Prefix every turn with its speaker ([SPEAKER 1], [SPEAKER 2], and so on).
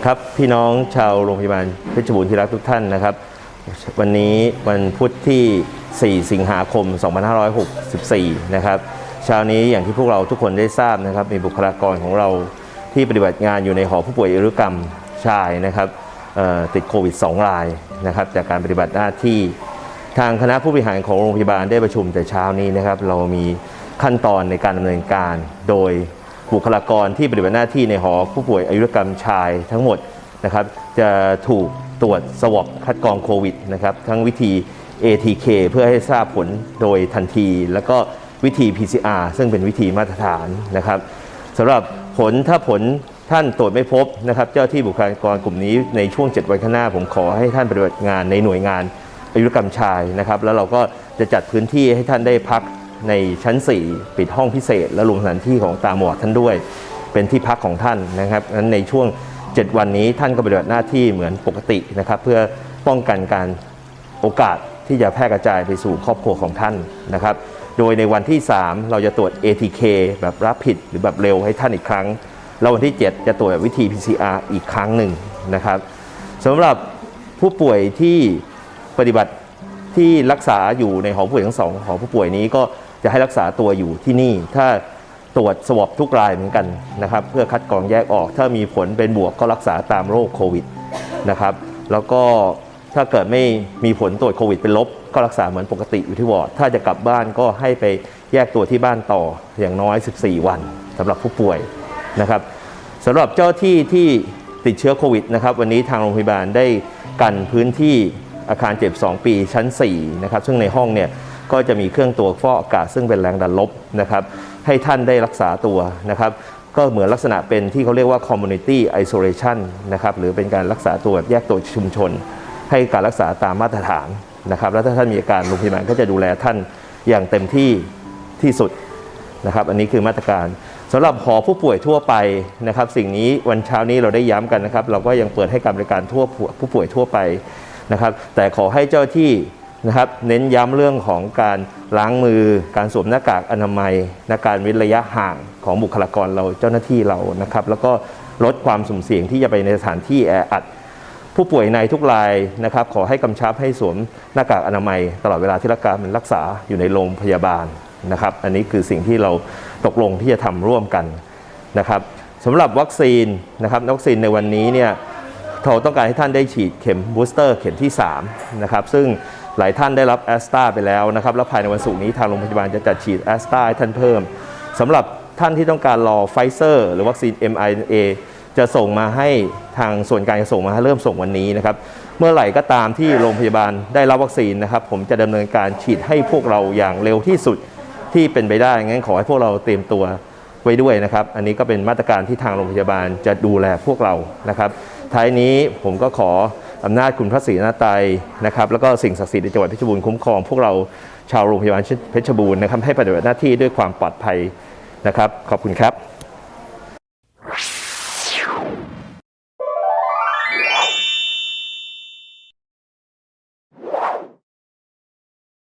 [SPEAKER 1] ดีครับพี่น้องชาวโรงพยาบาลเพชรบูรณ์ที่รักทุกท่านนะครับ วันนี้วันพุธที่ 4 สิงหาคม 2564 นะครับเช้านี้อย่างที่พวกเราทุกคนได้ทราบนะครับ มีบุคลากรของเราที่ปฏิบัติงานอยู่ในหอผู้ป่วยอายุรกรรมชายนะครับติดโควิด 2 รายนะครับ จากการปฏิบัติหน้าที่ทางคณะผู้บริหารของโรงพยาบาลได้ประชุมแต่เช้านี้นะครับ เรามีขั้นตอนในการดำเนินการโดย บุคลากรที่ปฏิบัติหน้าที่ในหอผู้ป่วยอายุรกรรมชายทั้งหมดนะครับจะถูกตรวจสวอปคัดกรองโควิดนะครับทั้งวิธี ATK เพื่อให้ทราบผลโดยทันที แล้วก็วิธี PCR ซึ่งเป็นวิธีมาตรฐานนะครับสำหรับผลถ้าผลท่านตรวจไม่พบนะครับ เจ้าที่บุคลากรกลุ่มนี้ในช่วง 7 วันข้างหน้า ผมขอให้ท่านปฏิบัติงานในหน่วยงานอายุรกรรมชายนะครับ แล้วเราก็จะจัดพื้นที่ให้ท่านได้พัก ในชั้น 4 ปิดห้องพิเศษ และรวมสถานที่ของตาหมวดท่านด้วย เป็นที่พักของท่านนะครับงั้นในช่วง 7 วันนี้ท่านก็ปฏิบัติหน้าที่เหมือนปกตินะครับ เพื่อป้องกันการโอกาสที่จะแพร่กระจายไปสู่ครอบครัวของท่านนะครับ โดยในวันที่ 3 เราจะตรวจ ATK แบบรับผิดหรือแบบเร็วให้ท่านอีกครั้ง แล้ววันที่ 7 จะตรวจแบบวิธี PCR อีกครั้งหนึ่งนะครับสำหรับผู้ป่วยที่ปฏิบัติที่รักษาอยู่ในหอผู้ป่วยทั้งสองหอผู้ป่วยนี้ก็ จะให้รักษาตัวอยู่ที่นี่ ถ้าตรวจสวอปทุกรายเหมือนกันนะครับ เพื่อคัดกรองแยกออก ถ้ามีผลเป็นบวกก็รักษาตามโรคโควิดนะครับ แล้วก็ถ้าเกิดไม่มีผลตรวจโควิดเป็นลบ ก็รักษาเหมือนปกติอยู่ที่วอร์ดถ้าจะกลับบ้านก็ให้ไปแยกตัวที่บ้านต่ออย่างน้อย 14 วันสำหรับผู้ป่วยนะครับสำหรับเจ้าที่ที่ติดเชื้อโควิดนะครับ วันนี้ทางโรงพยาบาลได้กันพื้นที่อาคารเจ็บ 2 ปีชั้น4นะครับซึ่งในห้องเนี่ย ก็จะมีเครื่องตัวจฟอกอากาศซึ่งเป็นแรงดันลบนะครับให้ท่านได้รักษาตัวนะครับก็เหมือนลักษณะเป็นที่เขาเรียกว่า community isolation นะครับหรือเป็นการรักษาตัวแบบแยกตัวชุมชน ให้การรักษาตามมาตรฐานนะครับแล้วถ้าท่านมีอาการโรงพยาบาลก็จะดูแลท่านอย่างเต็มที่ที่สุดนะครับอันนี้คือมาตรการสำหรับหอผู้ป่วยทั่วไปนะครับ สิ่งนี้วันเช้านี้เราได้ย้ำกันนะครับ เราก็ยังเปิดให้การบริการทั่วผู้ป่วยทั่วไปนะครับ แต่ขอให้เจ้าที่ นะครับ เน้นย้ำเรื่องของการล้างมือ การสวมหน้ากากอนามัยและการเว้นระยะห่างของบุคลากรเราเจ้าหน้าที่เรานะครับ แล้วก็ลดความสุ่มเสี่ยงที่จะไปในสถานที่แออัด ผู้ป่วยในทุกรายนะครับ ขอให้กำชับให้สวมหน้ากากอนามัย ตลอดเวลาที่รักษาเป็นรักษาอยู่ในโรงพยาบาลนะครับ อันนี้คือสิ่งที่เราตกลงที่จะทำร่วมกันนะครับสำหรับวัคซีนนะครับวัคซีนในวันนี้เนี่ยเราต้องการให้ท่านได้ฉีดเข็มบูสเตอร์เข็มที่3นะครับซึ่ง หลายท่านได้รับแอสตาไปแล้วนะครับแล้วภายในวันศุกร์นี้ทางโรงพยาบาลจะจัดฉีดแอสตาให้ท่านเพิ่มสำหรับท่านที่ต้องการรอไฟเซอร์หรือวัคซีน mRNA จะส่งมาให้ทางส่วนการจะส่งมาให้เริ่มส่งวันนี้นะครับเมื่อไหร่ก็ตามที่โรงพยาบาลได้รับวัคซีนนะครับ ผมจะดำเนินการฉีดให้พวกเราอย่างเร็วที่สุดที่เป็นไปได้งั้นขอให้พวกเราเตรียมตัวไว้ด้วยนะครับ อันนี้ก็เป็นมาตรการที่ทางโรงพยาบาลจะดูแลพวกเรานะครับท้ายนี้ผมก็ขอ อำนาจคุณพระศรีนาไตยนะครับแล้วก็สิ่งศักดิ์สิทธิ์ในจังหวัดเพชรบูรณ์คุ้มครองพวกเราชาวโรงพยาบาลเพชรบูรณ์นะครับให้ปฏิบัติหน้าที่ด้วยความปลอดภัยนะครับ ขอบคุณครับ